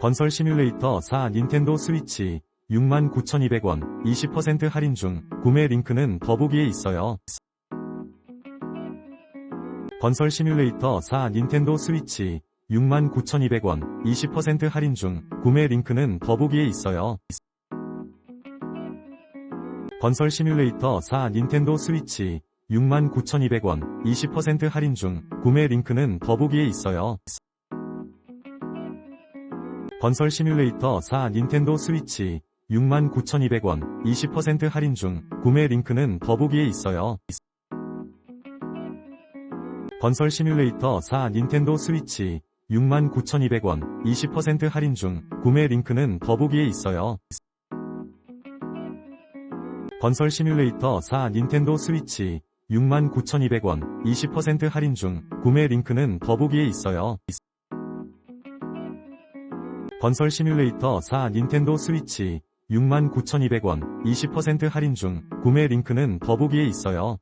건설 시뮬레이터 4 닌텐도 스위치 69,200원 20% 할인 중 구매 링크는 더보기에 있어요. 건설 시뮬레이터 4 닌텐도 스위치 69,200원 20% 할인 중 구매 링크는 더보기에 있어요. 건설 시뮬레이터 4 닌텐도 스위치 69,200원 20% 할인 중 구매 링크는 더보기에 있어요. 건설 시뮬레이터 4 닌텐도 스위치 69,200원 20% 할인 중 구매 링크는 더보기에 있어요. 건설 시뮬레이터 4 닌텐도 스위치 69,200원 20% 할인 중 구매 링크는 더보기에 있어요. 건설 시뮬레이터 4 닌텐도 스위치 69,200원 20% 할인 중 구매 링크는 더보기에 있어요. 건설 시뮬레이터 4 닌텐도 스위치 69,200원 20% 할인 중 구매 링크는 더보기에 있어요.